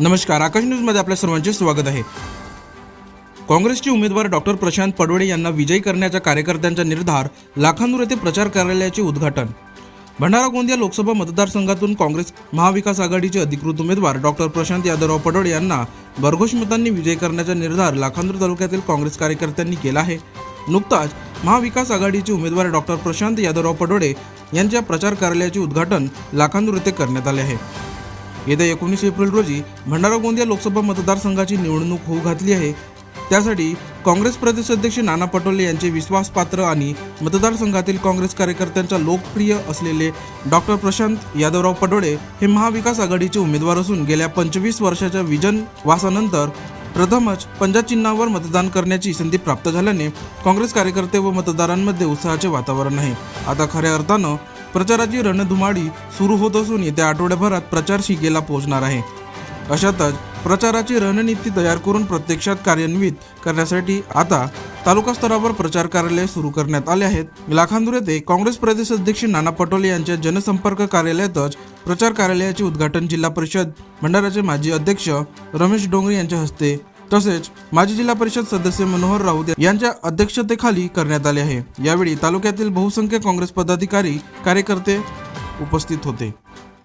नमस्कार आकाश न्यूजमध्ये आपल्या सर्वांचे स्वागत आहे. काँग्रेसचे उमेदवार डॉक्टर प्रशांत पडोळे यांना विजयी करण्याच्या कार्यकर्त्यांचा निर्धार लाखांदूर येथे प्रचार कार्यालयाचे उद्घाटन. भंडारा गोंदिया लोकसभा मतदारसंघातून काँग्रेस महाविकास आघाडीचे अधिकृत उमेदवार डॉक्टर प्रशांत यादवराव पडोळे यांना भरघोष मतांनी विजयी करण्याचा निर्धार लाखांदूर तालुक्यातील काँग्रेस कार्यकर्त्यांनी केला आहे. नुकताच महाविकास आघाडीचे उमेदवार डॉक्टर प्रशांत यादवराव पडोळे यांच्या प्रचार कार्यालयाचे उद्घाटन लाखांदूर येथे करण्यात आले आहे. येत्या एकोणीस एप्रिल रोजी भंडारा गोंदिया लोकसभा मतदारसंघाची निवडणूक होऊ घातली आहे. त्यासाठी काँग्रेस प्रदेश अध्यक्ष नाना पटोले यांचे विश्वासपात्र आणि मतदारसंघातील काँग्रेस कार्यकर्त्यांच्या लोकप्रिय असलेले डॉक्टर प्रशांत यादवराव पटोळे हे महाविकास आघाडीचे उमेदवार असून गेल्या पंचवीस वर्षाच्या विजन वासानंतर प्रथमच पंजाब चिन्हावर मतदान करण्याची संधी प्राप्त झाल्याने काँग्रेस कार्यकर्ते व मतदारांमध्ये उत्साहाचे वातावरण आहे. आता खऱ्या अर्थानं प्रचाराची रणधुमाडी सुरू होत असून येत्या आठवड्याभरात प्रचार शिगेला पोहोचणार आहे. अशातच प्रचाराची रणनीती तयार करून प्रत्यक्षात कार्यान्वित करण्यासाठी आता तालुका स्तरावर प्रचार कार्यालय सुरू करण्यात आले आहेत. लाखांदूर येथे काँग्रेस प्रदेश अध्यक्ष नाना पटोले यांच्या जनसंपर्क कार्यालयातच प्रचार कार्यालयाचे उद्घाटन जिल्हा परिषद भंडाराचे माजी अध्यक्ष रमेश डोंगरे यांच्या हस्ते तसेच माजी जिल्हा परिषद सदस्य मनोहर राऊत यांच्या अध्यक्षतेखाली करण्यात आले आहे. यावेळी तालुक्यातील बहुसंख्य काँग्रेस पदाधिकारी कार्यकर्ते उपस्थित होते.